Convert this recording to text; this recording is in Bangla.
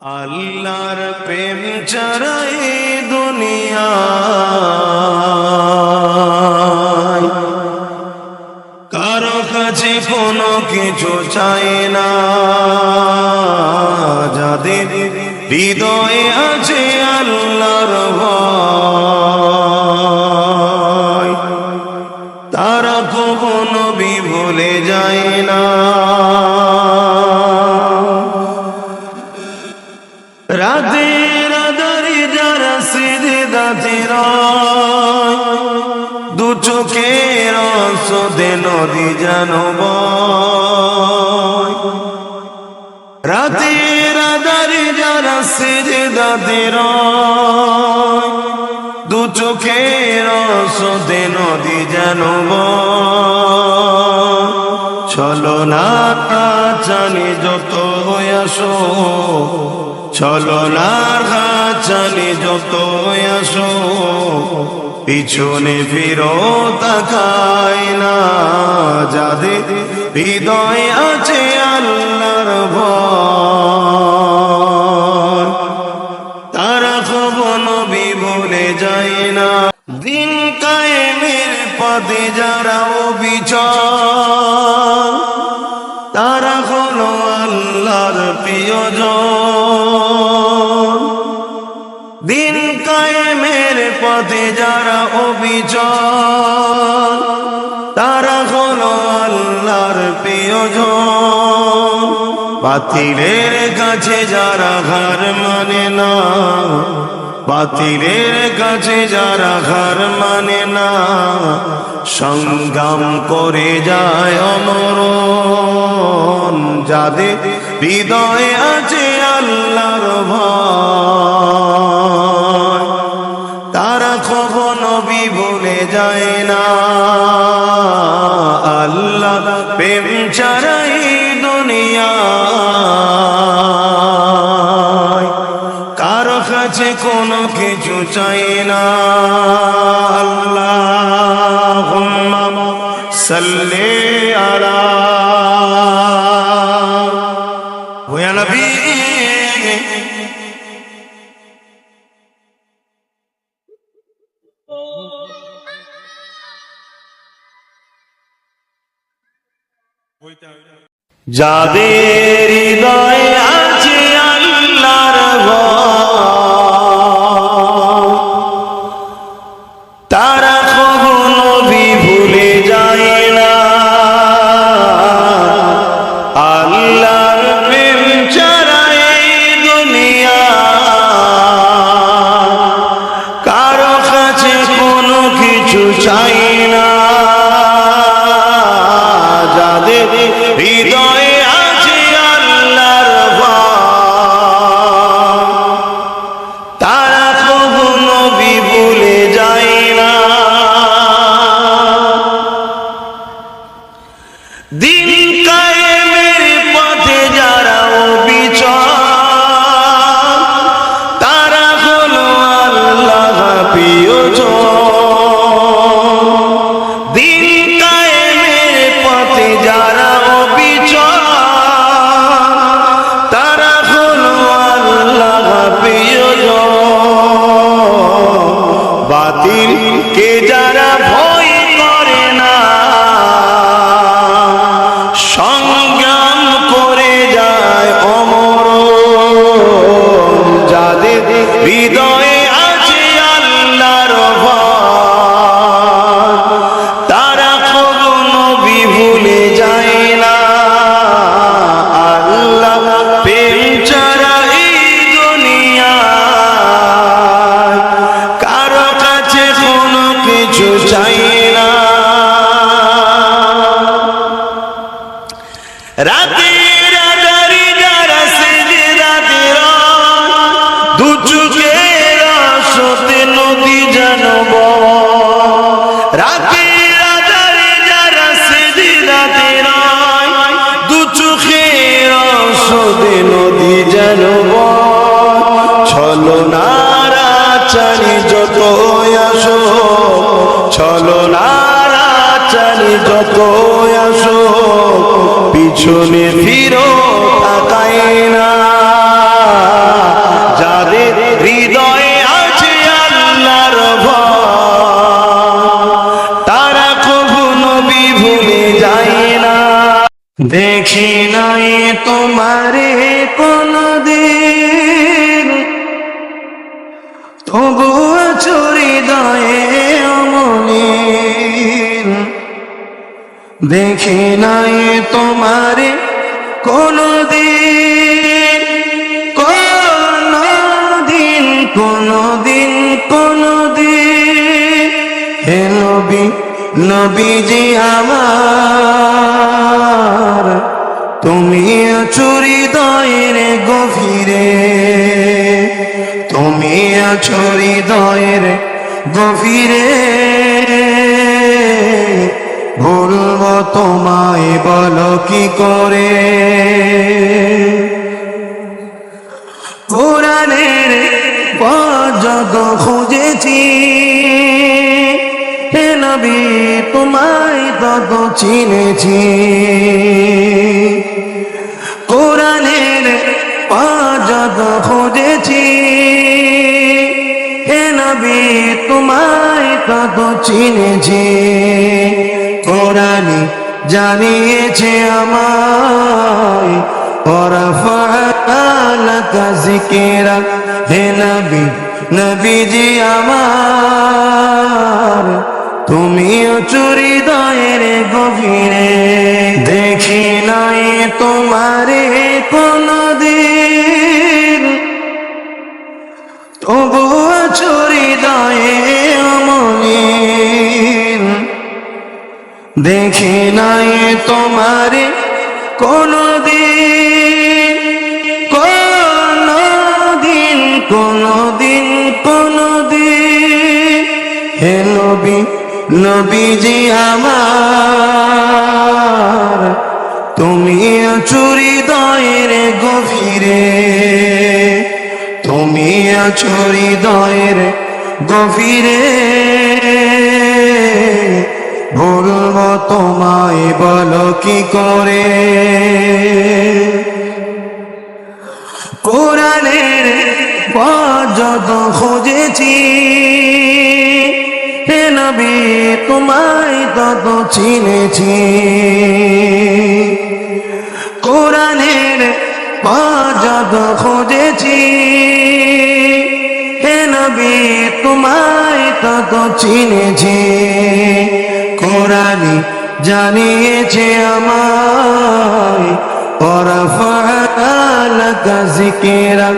আল্লাহর প্রেম চড়াই দুনিয়া। কারও কাছে কোনো কিছু চাই না। যাদের হৃদয়ে আছে রাতের আধারে যারা সিধে দাঁতের দু চোখের সদে নদী জানব রাতের আধারে যারা সিধে দাঁতের দু চোখের সদে নদী জানব চলো না জানি যত আসো। চলো না জানি যত আসো, পিছনে ফিরো, তাকায় না যাদের হৃদয় আছে আল্লাহর ভয়। তারা কবন বিভুলে যায় না। যারা তারা হলো আল্লাহর প্রিয়জন। পথে যারা অবিচল, তারা হলো আল্লাহর প্রিয়জন। বাতিলের কাছে যারা ঘর মানে না, বাতিলের কাছে যারা ঘর মানে না, সংগ্রাম করে যায় অমরণ। যাদের হৃদয়ে আছে আল্লাহর ভয় যায় না আল্লাহ প্রেম চারাই দুনিয়া কারও কাছে কোনো কিছু চাই না আল্লাহ সাল্লে আলা। হুয়া নবী যাদের হৃদয়ে হৃদয়ে যত আসো, পিছনে ফিরো, তাকাই না। যাদের হৃদয়ে আছে আল্লাহর তারা কবু নবী ভুলে যায় না। দেখি নাই তোমারে কোনদিন। তবু চুরি দয়ে অমনে। দেখি নাই তোমারে কোনদিন কোনদিন কোনদিন কোনদিন। হে নবী, নবীজি আমার, তুমি চুরি দয়ের গভীরে, তুমি চুরি দয়ের গভীরে। বলব তোমায় বলো কি করে? কোরআনের পর্যত খুঁজেছি। হে নবী, তোমায় তত চিনেছি। কোরআনের পর্যত খুঁজেছি। হে নবী, তোমায় তত চিনেছি। কোরআনে জানিয়েছে জিকিরা হে নবী, নবীজি আমার, তুমিও চুরি দয়ের গভীরে দেখি নাই তোমারে কোনদিন। তবুও চুরি দয়ে অমলিন দেখি নাই তোমারে কোনদিন কোনদিন কোনদিন কোনদিন। হে নবী, নবীজি আমার, তুমি চুরি দয়ের গভীরে। তুমি চুরি দয়ের গভীরে। বলব তোমায় বলো কি করে? কোরআনের পর্যত খুঁজেছি। হে নবী, তোমায় তত চিনেছি। কোরআনের পর্যত খুঁজেছি। হে নবী, তোমায় তত চিনেছি। কোরআনে জানিয়েছে আমায় ওরা ফালাকা জিকিরা।